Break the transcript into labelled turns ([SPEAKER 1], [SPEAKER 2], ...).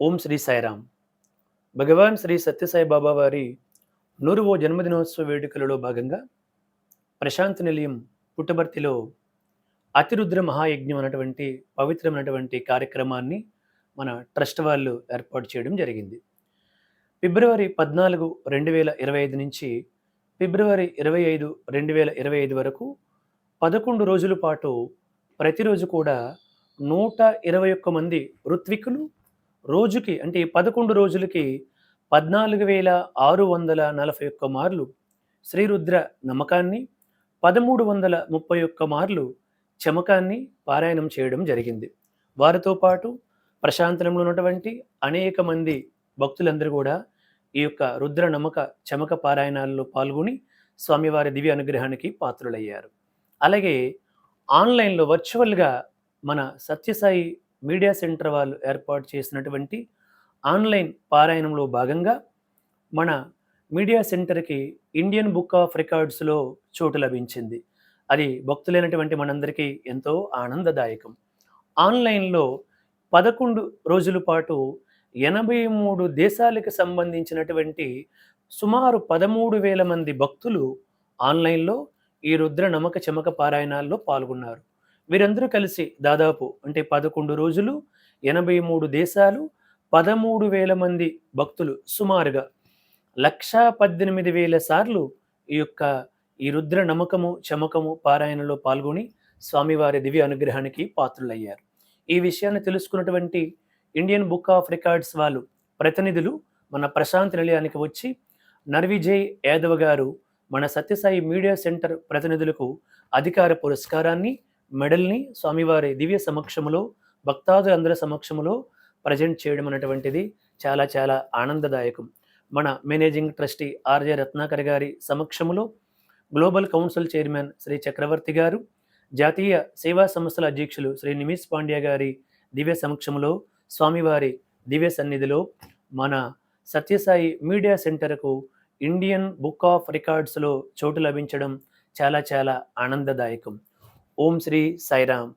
[SPEAKER 1] ఓం శ్రీ సాయిరామ్. భగవాన్ శ్రీ సత్యసాయి బాబా వారి నూరువో జన్మదినోత్సవ వేడుకలలో భాగంగా ప్రశాంత్ నిలయం పుట్టబర్తిలో అతిరుద్ర మహాయజ్ఞం అనేటువంటి పవిత్రమైనటువంటి కార్యక్రమాన్ని మన ట్రస్ట్ వాళ్ళు ఏర్పాటు చేయడం జరిగింది. ఫిబ్రవరి పద్నాలుగు రెండు వేల ఇరవై ఐదు నుంచి ఫిబ్రవరి ఇరవై ఐదు రెండు వేల ఇరవై ఐదు వరకు పదకొండు రోజుల పాటు ప్రతిరోజు కూడా నూట ఇరవై ఒక్క మంది ఋత్వికులు రోజుకి అంటే పదకొండు రోజులకి పద్నాలుగు వేల ఆరు వందల నలభై ఒక్క మార్లు శ్రీరుద్ర నమ్మకాన్ని పదమూడు వందల ముప్పై ఒక్క మార్లు చమకాన్ని పారాయణం చేయడం జరిగింది. వారితో పాటు ప్రశాంతనంలో ఉన్నటువంటి అనేక మంది భక్తులందరూ కూడా ఈ యొక్క రుద్ర నమ్మక చమక పారాయణాల్లో పాల్గొని స్వామివారి దివ్య అనుగ్రహానికి పాత్రులయ్యారు. అలాగే ఆన్లైన్లో వర్చువల్గా మన సత్యసాయి మీడియా సెంటర్ వాళ్ళు ఏర్పాటు చేసినటువంటి ఆన్లైన్ పారాయణంలో భాగంగా మన మీడియా సెంటర్కి ఇండియన్ బుక్ ఆఫ్ రికార్డ్స్లో చోటు లభించింది. అది భక్తులైనటువంటి మనందరికీ ఎంతో ఆనందదాయకం. ఆన్లైన్లో పదకొండు రోజుల పాటు ఎనభై మూడు దేశాలకు సంబంధించినటువంటి సుమారు పదమూడు వేల మంది భక్తులు ఆన్లైన్లో ఈ రుద్ర నమక చమక పారాయణాల్లో పాల్గొన్నారు. వీరందరూ కలిసి దాదాపు అంటే పదకొండు రోజులు ఎనభై మూడు దేశాలు పదమూడు వేల మంది భక్తులు సుమారుగా లక్షా పద్దెనిమిది వేల సార్లు ఈ యొక్క ఈ రుద్ర నమ్మకము చమకము పారాయణలో పాల్గొని స్వామివారి దివ్య అనుగ్రహానికి పాత్రులయ్యారు. ఈ విషయాన్ని తెలుసుకున్నటువంటి ఇండియన్ బుక్ ఆఫ్ రికార్డ్స్ వాళ్ళు ప్రతినిధులు మన ప్రశాంత్ నిలయానికి వచ్చి నర్విజయ్ యాదవ్ గారు మన సత్యసాయి మీడియా సెంటర్ ప్రతినిధులకు అధికార పురస్కారాన్ని మెడల్ని స్వామివారి దివ్య సమక్షములో భక్తాదులందరి సమక్షములో ప్రజెంట్ చేయడం అనేటువంటిది చాలా చాలా ఆనందదాయకం. మన మేనేజింగ్ ట్రస్టీ ఆర్జే రత్నాకర్ గారి సమక్షములో global council chairman Shri Chakravarthi గారు జాతీయ సేవా సంస్థల అధ్యక్షులు శ్రీ నిమిష్ పాండ్యా గారి దివ్య సమక్షములో స్వామివారి దివ్య సన్నిధిలో మన సత్యసాయి మీడియా సెంటర్కు ఇండియన్ బుక్ ఆఫ్ రికార్డ్స్లో చోటు లభించడం చాలా చాలా ఆనందదాయకం. ఓం శ్రీ సాయిరామ్